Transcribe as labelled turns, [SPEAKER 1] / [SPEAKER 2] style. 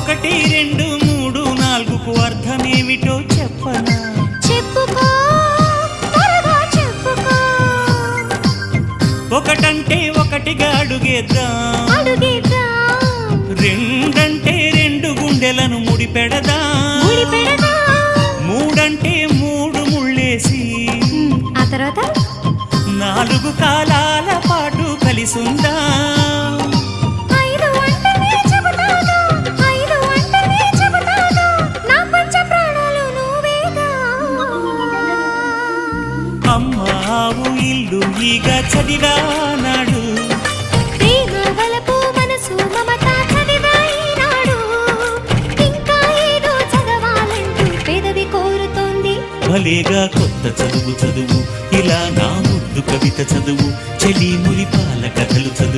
[SPEAKER 1] ఒకటి రెండు మూడు నాలుగుకు అర్థమేమిటో చెప్పనా?
[SPEAKER 2] చెప్పుకో
[SPEAKER 1] ఒకటంటే ఒకటిగా అడుగేద్దాం. రెండంటే రెండు గుండెలను ముడిపెడదాం. మూడంటే మూడు ముళ్ళేసి.
[SPEAKER 2] ఆ తర్వాత?
[SPEAKER 1] నాలుగు కాలాల
[SPEAKER 2] ఏదో చదవాలంటూ పెదవి కోరుతోంది.
[SPEAKER 1] భలేగా కొత్త చదువు చదువు ఇలా నా ముద్దు కవిత చదువు చెలి మురిపాల కథలు చదువు.